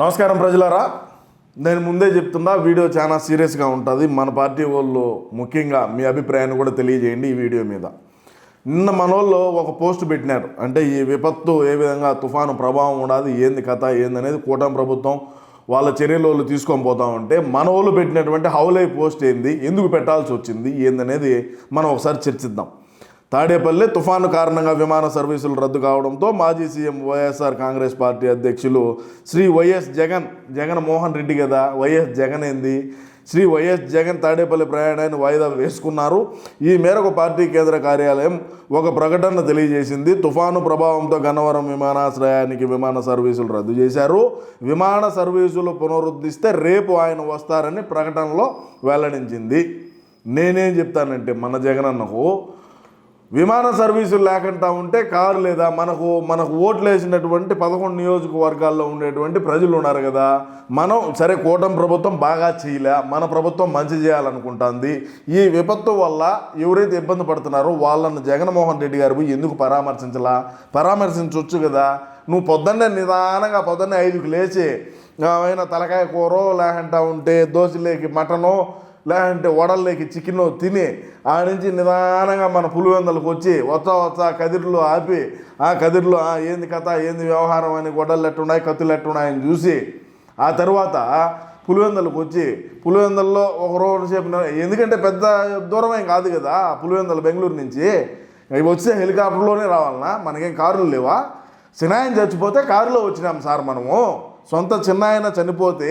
నమస్కారం ప్రజలారా. నేను ముందే చెప్తున్నా వీడియో చాలా సీరియస్గా ఉంటుంది. మన పార్టీ వాళ్ళు ముఖ్యంగా మీ అభిప్రాయాన్ని కూడా తెలియజేయండి ఈ వీడియో మీద. నిన్న మన వాళ్ళు ఒక పోస్ట్ పెట్టినారు. అంటే ఈ విపత్తు ఏ విధంగా తుఫాను ప్రభావం ఉండదు ఏంది కథ ఏంది అనేది కూటమి ప్రభుత్వం వాళ్ళ చర్యలు వాళ్ళు తీసుకొని పోతా ఉంటే మన వాళ్ళు పెట్టినటువంటి హౌలై పోస్ట్ ఏంది ఎందుకు పెట్టాల్సి వచ్చింది ఏందనేది మనం ఒకసారి చర్చిద్దాం. తాడేపల్లి తుఫాను కారణంగా విమాన సర్వీసులు రద్దు కావడంతో మాజీ సీఎం వైఎస్ఆర్ కాంగ్రెస్ పార్టీ అధ్యక్షులు శ్రీ వైఎస్ జగన్ జగన్ మోహన్ రెడ్డి కదా వైఎస్ జగన్ ఏంది? శ్రీ వైఎస్ జగన్ తాడేపల్లి ప్రయాణాన్ని వాయిదా వేసుకున్నారు. ఈ మేరకు పార్టీ కేంద్ర కార్యాలయం ఒక ప్రకటన తెలియజేసింది. తుఫాను ప్రభావంతో గన్నవరం విమానాశ్రయానికి విమాన సర్వీసులు రద్దు చేశారు. విమాన సర్వీసులు పునరుద్ధరిస్తే రేపు ఆయన వస్తారని ప్రకటనలో వెల్లడించింది. నేనేం చెప్తానంటే మన జగనన్నకు విమాన సర్వీసులు లేకుండా ఉంటే కారు లేదా మనకు మనకు ఓట్లు వేసినటువంటి పదకొండు నియోజకవర్గాల్లో ఉండేటువంటి ప్రజలు ఉన్నారు కదా. మనం సరే కూటమి ప్రభుత్వం బాగా చేయలే మన ప్రభుత్వం మంచి చేయాలనుకుంటుంది. ఈ విపత్తు వల్ల ఎవరైతే ఇబ్బంది పడుతున్నారో వాళ్ళను జగన్మోహన్ రెడ్డి గారు ఎందుకు పరామర్శించలా? పరామర్శించవచ్చు కదా. నువ్వు పొద్దున్నే నిదానంగా పొద్దున్నే ఐదుకు లేచి ఏమైనా తలకాయ కూర లేకుండా ఉంటే దోశలేకి మటనో లేదంటే వడల్లోకి చికెన్ తిని ఆ నుంచి నిదానంగా మన పులివెందలకు వచ్చి వచ్చా వచ్చా కదిరిలో ఆపి ఆ కదిరిలో ఏంది కథ? ఏంది వ్యవహారం? అని గొడ్డలు ఎట్టున్నాయి కత్తులు ఎట్టున్నాయని చూసి ఆ తర్వాత పులివెందలకు వచ్చి పులివెందల్లో ఒక రోజు సేపు ఎందుకంటే పెద్ద దూరం ఏం కాదు కదా పులివెందలు బెంగళూరు నుంచి. ఇవి హెలికాప్టర్లోనే రావాలన్నా మనకేం కారులు లేవా? సినాయం చచ్చిపోతే కారులో వచ్చినాం సార్ మనము. సొంత చిన్న ఆయన చనిపోతే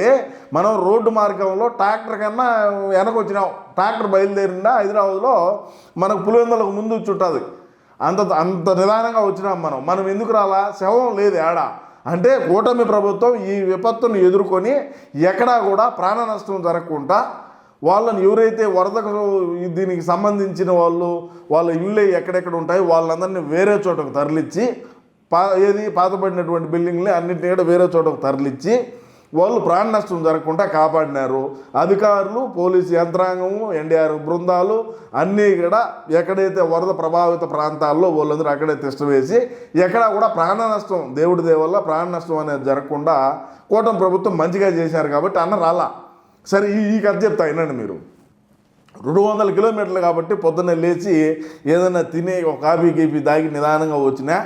మనం రోడ్డు మార్గంలో ట్రాక్టర్ కన్నా వెనక వచ్చినాం. ట్రాక్టర్ బయలుదేరిందా? హైదరాబాద్లో మనకు పులివెందులకు ముందు చుట్టది. అంత అంత నిదానంగా వచ్చినాం మనం. మనం ఎందుకు రాలా? శవం లేదు ఏడ అంటే కూటమి ప్రభుత్వం ఈ విపత్తును ఎదుర్కొని ఎక్కడా కూడా ప్రాణ నష్టం జరగకుండా వాళ్ళని ఎవరైతే వరదకు దీనికి సంబంధించిన వాళ్ళు వాళ్ళ ఇళ్ళు ఎక్కడెక్కడ ఉంటాయో వాళ్ళందరినీ వేరే చోటకు తరలిచ్చి పా ఏది పాతబడినటువంటి బిల్డింగ్ని అన్నింటినీ కూడా వేరే చోటకు తరలిచ్చి వాళ్ళు ప్రాణ నష్టం జరగకుండా కాపాడినారు. అధికారులు పోలీసు యంత్రాంగము ఎన్డీఆర్ బృందాలు అన్నీ కూడా ఎక్కడైతే వరద ప్రభావిత ప్రాంతాల్లో వాళ్ళందరూ అక్కడే తిష్టవేసి ఎక్కడా కూడా ప్రాణ నష్టం దేవుడి దేవల్ల ప్రాణ నష్టం అనేది జరగకుండా కూటమి ప్రభుత్వం మంచిగా చేశారు కాబట్టి అన్న రాలా. సరే ఈ ఈ కథ చెప్తా అయినండి మీరు. రెండు వందల కిలోమీటర్లు కాబట్టి పొద్దున్నే లేచి ఏదైనా తిని ఒక కాఫీ గీపీ దాగి నిదానంగా వచ్చినా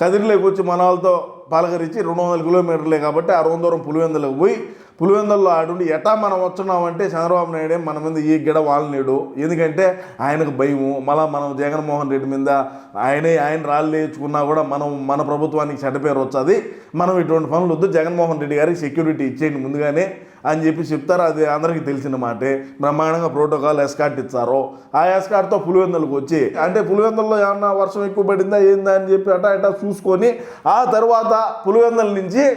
కదిరిలోకి వచ్చి మన వాళ్ళతో పలకరించి రెండు వందల కిలోమీటర్లే కాబట్టి అరవందూరం పులివెందులకు పోయి పులివెందుల్లో ఆడుండి ఎటా మనం వచ్చున్నామంటే చంద్రబాబు నాయుడే మన మీద ఈ గిడ వాళ్ళనేడు ఎందుకంటే ఆయనకు భయము. మళ్ళీ మనం జగన్మోహన్ రెడ్డి మీద ఆయనే ఆయన రాళ్ళు వేయించుకున్నా కూడా మనం మన ప్రభుత్వానికి చెడ్డ పేరు వచ్చేది. మనం ఇటువంటి పనులు వద్దు. జగన్మోహన్ రెడ్డి గారికి సెక్యూరిటీ ఇచ్చేయండి ముందుగానే. అని చెప్పి చెప్తారు. అది అందరికీ తెలిసిన మాటే. బ్రహ్మాండంగా ప్రోటోకాల్ ఎస్కాట్ ఇచ్చారు. ఆ ఎస్కాట్తో పులివెందులకు వచ్చి అంటే పులివెందుల్లో ఏమన్నా వర్షం ఎక్కువ పడిందా ఏందా అని చెప్పి అటా ఇటా చూసుకొని ఆ తర్వాత పులివెందుల నుంచి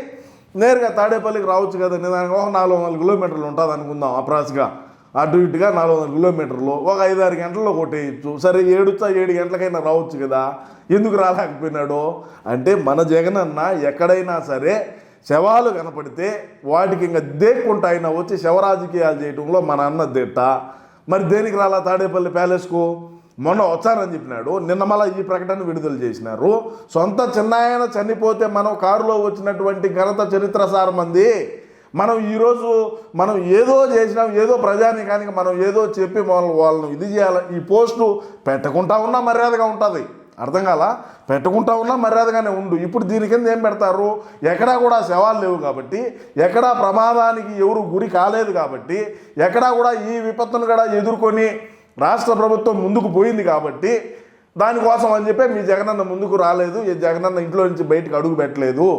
నేరుగా తాడేపల్లికి రావచ్చు కదా నిదానంగా ఒక నాలుగు వందల కిలోమీటర్లు ఉంటుంది అనుకుందాం అప్రాస్గా. అటు ఇటుగా నాలుగు వందల కిలోమీటర్లు. ఒక ఐదు ఆరు గంటల్లో కొట్టేయచ్చు. సరే ఏడుతా ఏడు గంటలకైనా రావచ్చు కదా. ఎందుకు రాలేకపోయినాడు? అంటే మన జగనన్న ఎక్కడైనా సరే శవాలు కనపడితే వాటికి ఇంకా దేక్కుంటా ఆయన వచ్చి శవరాజకీయాలు చేయటంలో మన అన్న దిట్ట. మరి దేనికి రాలా తాడేపల్లి ప్యాలెస్కు? మొన్న వచ్చారని చెప్పినాడు. నిన్న మళ్ళీ ఈ ప్రకటన విడుదల చేసినారు. సొంత చిన్నాయన చనిపోతే మనం కారులో వచ్చినటువంటి ఘనత చరిత్ర సారం మనం ఈరోజు మనం ఏదో చేసినాం ఏదో ప్రజానికానికి మనం ఏదో చెప్పి వాళ్ళు వాళ్ళను ఇది చేయాలి ఈ పోస్టు పెట్టకుండా ఉన్నా మర్యాదగా ఉంటుంది. అర్థం కాల? పెట్టుకుంటా ఉన్నా మర్యాదగానే ఉండు. ఇప్పుడు దీని కింద ఏం పెడతారు? ఎక్కడా కూడా శవాలు లేవు కాబట్టి ఎక్కడా ప్రమాదానికి ఎవరు గురి కాలేదు కాబట్టి ఎక్కడా కూడా ఈ విపత్తును కూడా ఎదుర్కొని రాష్ట్ర ప్రభుత్వం ముందుకు పోయింది కాబట్టి దానికోసం అని చెప్పి మీ జగనన్న ముందుకు రాలేదు ఈ జగనన్న ఇంట్లో నుంచి బయటకు అడుగు పెట్టలేదు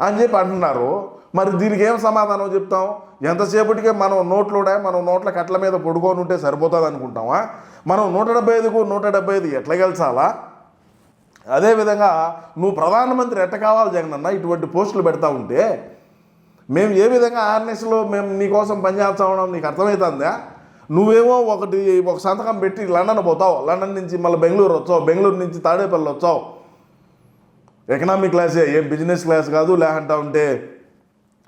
అని చెప్పి అంటున్నారు. మరి దీనికి ఏం సమాధానం చెప్తాం? ఎంతసేపటికే మనం నోట్లోనే మనం నోట్ల కట్ల మీద పడుకొని ఉంటే సరిపోతుంది అనుకుంటామా మనం నూట డెబ్బై ఐదుకు నూట డెబ్బై ఐదు ఎట్లా గెలిచాలా? అదేవిధంగా నువ్వు ప్రధానమంత్రి ఎట్ట కావాలి జగనన్న ఇటువంటి పోస్టులు పెడతా ఉంటే మేము ఏ విధంగా ఆర్ఎన్ఎస్లో మేము నీకోసం పనిచేస్తా ఉన్నాం నీకు అర్థమవుతుందా నువ్వేమో ఒకటి ఒక సంతకం పెట్టి లండన్ పోతావు. లండన్ నుంచి మళ్ళీ బెంగళూరు వచ్చావు. బెంగళూరు నుంచి తాడేపల్లి వచ్చావు. ఎకనామిక్ క్లాసే ఏం బిజినెస్ క్లాస్ కాదు లేకుంటా ఉంటే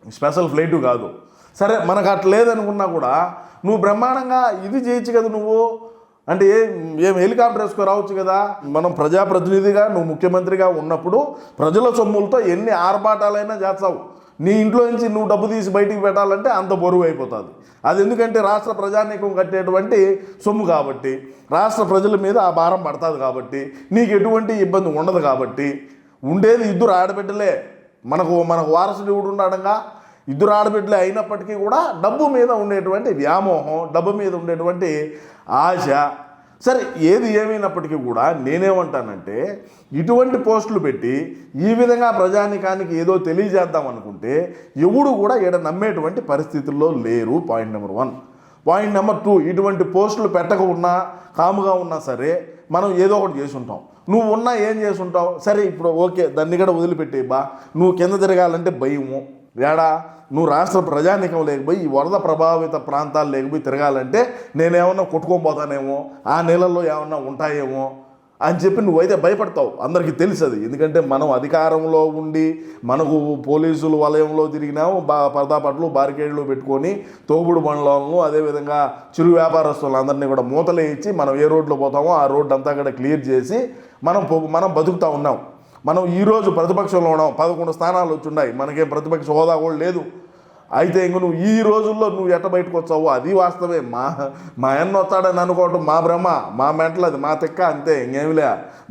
స్పెషల్ ఫ్లైటు కాదు. సరే మనకు అట్లా లేదనుకున్నా కూడా నువ్వు బ్రహ్మాండంగా ఇది చేయొచ్చు కదా నువ్వు. అంటే ఏ ఏం హెలికాప్టర్ రావచ్చు కదా? మనం ప్రజాప్రతినిధిగా నువ్వు ముఖ్యమంత్రిగా ఉన్నప్పుడు ప్రజల సొమ్ములతో ఎన్ని ఆర్భాటాలైనా చేస్తావు. నీ ఇంట్లో నుంచి నువ్వు డబ్బు తీసి బయటికి పెట్టాలంటే అంత బరువు అయిపోతుంది. అది ఎందుకంటే రాష్ట్ర ప్రజానీకం కట్టేటువంటి సొమ్ము కాబట్టి రాష్ట్ర ప్రజల మీద ఆ భారం పడుతుంది కాబట్టి నీకు ఎటువంటి ఇబ్బంది ఉండదు కాబట్టి ఉండేది ఇద్దరు ఆడబిడ్డలే. మనకు మనకు వారసుడు ఎవడు ఉన్నాడంగా? ఇద్దరు ఆడబిడ్డలే అయినప్పటికీ కూడా డబ్బు మీద ఉండేటువంటి వ్యామోహం డబ్బు మీద ఉండేటువంటి ఆశ. సరే ఏది ఏమైనప్పటికీ కూడా నేనేమంటానంటే ఇటువంటి పోస్టులు పెట్టి ఈ విధంగా ప్రజానికానికి ఏదో తెలియజేద్దాం అనుకుంటే ఎవడు కూడా ఈడ నమ్మేటువంటి పరిస్థితుల్లో లేరు. Point number one point number two ఇటువంటి పోస్టులు పెట్టక ఉన్నా కాముగా ఉన్నా సరే మనం ఏదో ఒకటి చేసి ఉంటాం నువ్వు ఉన్నా ఏం చేసి ఉంటావు సరే ఇప్పుడు ఓకే దాన్ని కూడా వదిలిపెట్టేబా నువ్వు కింద తిరగాలంటే భయము. ఏడా? నువ్వు రాష్ట్ర ప్రజానికం లేకపోయి ఈ వరద ప్రభావిత ప్రాంతాలు లేకపోయి తిరగాలంటే నేనేమన్నా కొట్టుకొని పోతానేమో ఆ నీళ్ళల్లో ఏమన్నా ఉంటాయేమో అని చెప్పి నువ్వైతే భయపడతావు. అందరికీ తెలుసు అది ఎందుకంటే మనం అధికారంలో ఉండి మనకు పోలీసులు వలయంలో తిరిగినాము బా పరదాపట్లు బారికేడ్లు పెట్టుకొని తోపుడు బండ్లను అదేవిధంగా చిరు వ్యాపారస్తులు అందరినీ కూడా మూతలే ఇచ్చి మనం ఏ రోడ్లో పోతామో ఆ రోడ్డు అంతా కూడా క్లియర్ చేసి మనం పో- మనం బతుకుతా ఉన్నాం. మనం ఈరోజు ప్రతిపక్షంలో ఉన్నాం. పదకొండు స్థానాలు వచ్చున్నాయి మనకేం ప్రతిపక్ష హోదా కూడా లేదు. అయితే ఇంక నువ్వు ఈ రోజుల్లో నువ్వు ఎట్ట బయటకు వచ్చావు అది వాస్తవే మా మా అన్న వస్తాడని అనుకోవటం మా భ్రమ మా మెంటలు అది మా తిక్క అంతే ఇంకేమిలే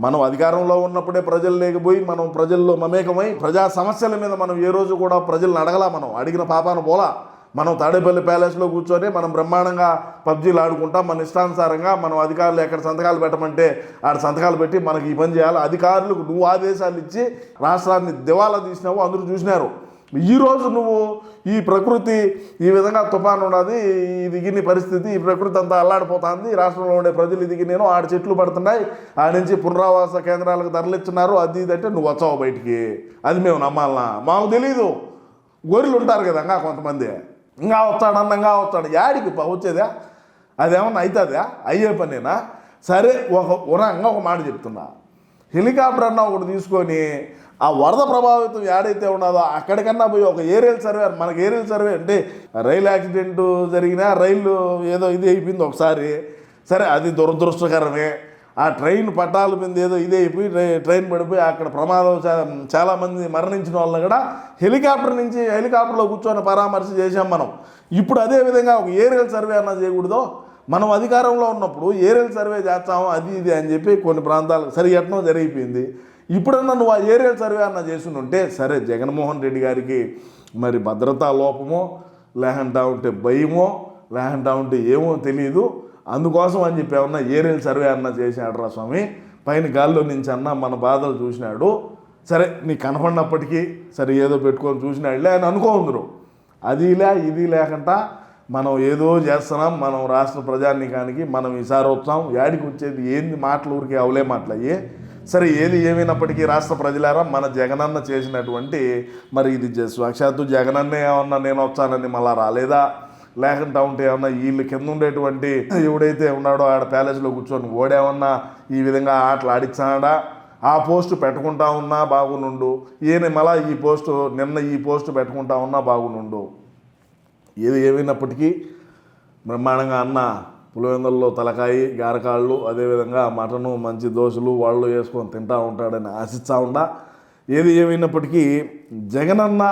మనం అధికారంలో ఉన్నప్పుడే ప్రజలు లేకపోయి మనం ప్రజల్లో మమేకమై ప్రజా సమస్యల మీద మనం ఏ రోజు కూడా ప్రజలను అడగలా మనం. అడిగిన పాపాను పోలా. మనం తాడేపల్లి ప్యాలెస్లో కూర్చొని మనం బ్రహ్మాండంగా పబ్జీలు ఆడుకుంటాం మన ఇష్టానుసారంగా మనం అధికారులు ఎక్కడ సంతకాలు పెట్టమంటే ఆడ సంతకాలు పెట్టి మనకి ఈ పని చేయాలి. అధికారులకు నువ్వు ఆదేశాలు ఇచ్చి రాష్ట్రాన్ని దివాలా తీసినావు అందరూ చూసినారు. ఈరోజు నువ్వు ఈ ప్రకృతి ఈ విధంగా తుఫాను ఉన్నది ఇది గిన్ని పరిస్థితి ఈ ప్రకృతి అంతా అల్లాడిపోతుంది రాష్ట్రంలో ఉండే ప్రజలు ఇది నేను ఆడ చెట్లు పడుతున్నాయి ఆ నుంచి పునరావాస కేంద్రాలకు తరలిస్తున్నారు అది ఇది అంటే నువ్వు వచ్చావు బయటికి. అది మేము నమ్మాలనా? మాకు తెలీదు. గొర్రెలు ఉంటారు కదా కొంతమంది. ఇంకా వస్తాడు అన్నంగా వస్తాడు యాడికి ప- వచ్చేదా? అదేమన్నా అవుతుందా అయ్యే పనేనా? సరే ఒక ఉరంగా ఒక మాట చెప్తున్నా. హెలికాప్టర్ అన్న ఒకటి తీసుకొని ఆ వరద ప్రభావితం ఏడైతే ఉన్నదో అక్కడికన్నా పోయి ఒక ఏరియల్ సర్వే మనకి ఏరియల్ సర్వే అంటే రైలు యాక్సిడెంట్ జరిగినా రైలు ఏదో ఇది అయిపోయింది ఒకసారి. సరే అది దురదృష్టకరమే. ఆ ట్రైన్ పట్టాల మీద ఏదో ఇదే అయిపోయి ట్రైన్ పడిపోయి అక్కడ ప్రమాదం చాలామంది మరణించిన వాళ్ళని కూడా హెలికాప్టర్ నుంచి హెలికాప్టర్లో కూర్చొని పరామర్శ చేశాం మనం. ఇప్పుడు అదే విధంగా ఒక ఏరియల్ సర్వే అన్నా చేయకూడదు. మనం అధికారంలో ఉన్నప్పుడు ఏరియల్ సర్వే చేస్తాము అది ఇది అని చెప్పి కొన్ని ప్రాంతాలు సరి ఎట్నో జరిగిపోయింది. ఇప్పుడన్నా నువ్వు ఆ ఏరియల్ సర్వే అన్న చేసి ఉంటే సరే జగన్మోహన్ రెడ్డి గారికి మరి భద్రతా లోపమో లేకుండా ఉంటే భయమో లేకుండా ఉంటే ఏమో తెలియదు అందుకోసం అని చెప్పి ఏమన్నా ఏరియల్ సర్వే అన్న చేశాడు రా స్వామి? పైన గాల్లో నుంచి అన్న మన బాధలు చూసినాడు. సరే నీకు కనపడినప్పటికీ సరే ఏదో పెట్టుకొని చూసినాడులే అని అనుకోందరు. అదిలే ఇది లేకుండా మనం ఏదో చేస్తున్నాం మనం రాష్ట్ర ప్రజానికానికి మనం ఈసారి వచ్చాం యాడికి వచ్చేది ఏంది మాటలు ఊరికి అవలే మాటలు అయ్యి సరే ఏది ఏమైనప్పటికీ రాష్ట్ర ప్రజలారా మన జగనన్న చేసినటువంటి మరి ఇది సాక్షాత్తు జగనన్న ఏమన్నా నేను వచ్చానని మళ్ళా రాలేదా? లేకుండా ఉంటే ఏమన్నా వీళ్ళు కింద ఉండేటువంటి ఎవడైతే ఉన్నాడో ఆడ ప్యాలెస్లో కూర్చొని ఓడేమన్నా ఈ విధంగా ఆటలు ఆడిచ్చాడా? ఆ పోస్టు పెట్టుకుంటా ఉన్నా బాగునుండు. ఈయన మళ్ళా ఈ పోస్టు నిన్న ఈ పోస్టు పెట్టుకుంటా ఉన్నా బాగునుండు. ఏది ఏమైనప్పటికీ బ్రహ్మాండంగా అన్న పులివెందుల్లో తలకాయి గారకాళ్ళు అదేవిధంగా మటను మంచి దోశలు వాళ్ళు వేసుకొని తింటా ఉంటాడని ఆశిస్తా ఉండా. ఏది ఏమైనప్పటికీ జగనన్న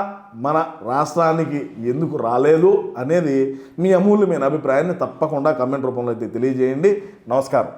మన రాష్ట్రానికి ఎందుకు రాలేదు అనేది మీ అమూల్యమైన అభిప్రాయాన్ని తప్పకుండా కమెంట్ రూపంలో అయితే తెలియజేయండి. నమస్కారం.